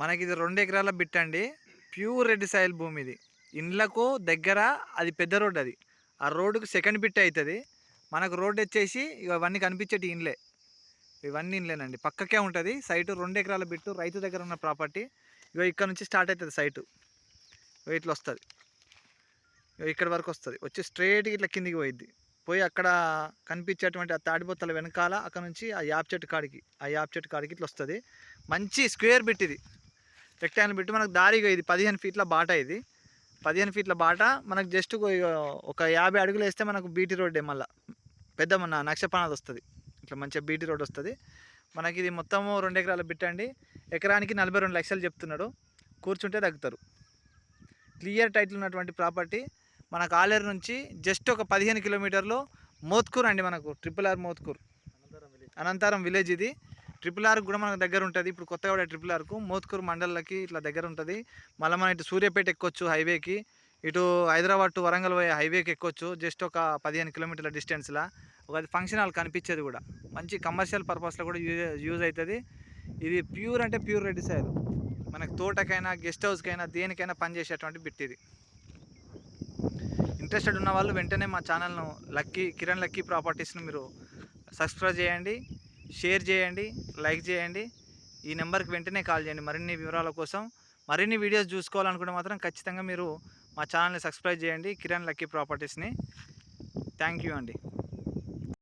మనకి ఇది రెండు ఎకరాల బిట్ అండి ప్యూర్ రెడ్ సాయిల్ భూమి ఇది ఇండ్లకు దగ్గర అది పెద్ద రోడ్ అది. ఆ రోడ్డుకు సెకండ్ బిట్ అవుతుంది మనకు రోడ్ వచ్చేసి ఇవన్నీ కనిపించేటి ఇండ్లే. ఇవన్నీ ఇండ్లేనండి. పక్కకే ఉంటుంది. సైటు రెండు ఎకరాల బిట్టు రైతు దగ్గర ఉన్న ప్రాపర్టీ. ఇగో ఇక్కడ నుంచి స్టార్ట్ అవుతుంది సైటు. ఇట్లా వస్తుంది. ఇక్కడి ఇక్కడ వరకు వస్తుంది. వచ్చి స్ట్రేట్గా ఇట్లా కిందికి పోయిద్ది. పోయి అక్కడ కనిపించేటువంటి ఆ తాడిబొత్తల వెనకాల అక్కడ నుంచి ఆ యాప్ చెట్టు కాడికి ఆ యాప్ చెట్టు కాడికి ఇట్లా వస్తుంది. మంచి స్క్వేర్ బిట్ ఇది. రెక్టాంగిల్ పెట్టి మనకు దారిగా ఇది పదిహేను ఫీట్ల బాట ఇది. పదిహేను ఫీట్ల బాట మనకు జస్ట్ ఒక యాభై అడుగులు వేస్తే మనకు బీటీ రోడ్డే మళ్ళీ. పెద్ద మన నక్షపానాది వస్తుంది. ఇట్లా మంచిగా బీటీ రోడ్ వస్తుంది. మనకి ఇది మొత్తము రెండు ఎకరాల పెట్టండి ఎకరానికి నలభై రెండు లక్షలు చెప్తున్నాడు. కూర్చుంటే తగ్గుతారు. క్లియర్ టైటిల్ ఉన్నటువంటి ప్రాపర్టీ. మనకు ఆలేరు నుంచి జస్ట్ ఒక పదిహేను కిలోమీటర్లు మోత్కూర్ అండి మనకు. Triple R Mothkur. అనంతరం విలేజ్ ఇది. ట్రిపుల్ ఆర్ కూడా మనకు దగ్గర ఉంటుంది. ఇప్పుడు కొత్తగా కూడా ట్రిపుల్ ఆర్కు మోత్కూరు మండలకి ఇట్లా దగ్గర ఉంటుంది. మళ్ళీ మనం ఇటు సూర్యాపేట ఎక్కొచ్చు హైవేకి. ఇటు హైదరాబాద్ టు వరంగల్ పోయే హైవేకి ఎక్కొచ్చు. జస్ట్ ఒక పదిహేను కిలోమీటర్ల డిస్టెన్స్లో. ఒక ఫంక్షన్ హాల్ కనిపించేది కూడా. మంచి కమర్షియల్ పర్పస్లో కూడా యూజ్ యూజ్ అవుతుంది ఇది ప్యూర్ అంటే ప్యూర్ రెడ్డి సాయిల్ మనకు తోటకైనా గెస్ట్ హౌస్కైనా దేనికైనా పనిచేసేటువంటి బిట్ ఇది. ఇంట్రెస్టెడ్ ఉన్న వాళ్ళు వెంటనే మా ఛానల్ను లక్కీ కిరణ్ లక్కీ ప్రాపర్టీస్ను మీరు సబ్స్క్రైబ్ చేయండి. షేర్ చేయండి లైక్ చేయండి. ఈ నెంబర్కి వెంటనే కాల్ చేయండి మరిన్ని వివరాల కోసం. మరిన్ని వీడియోస్ చూసుకోవాలనుకుంటే మాత్రం ఖచ్చితంగా మీరు మా ఛానల్ని సబ్స్క్రైబ్ చేయండి. కిరణ్ లక్కీ ప్రాపర్టీస్ని. థ్యాంక్ యూ అండి.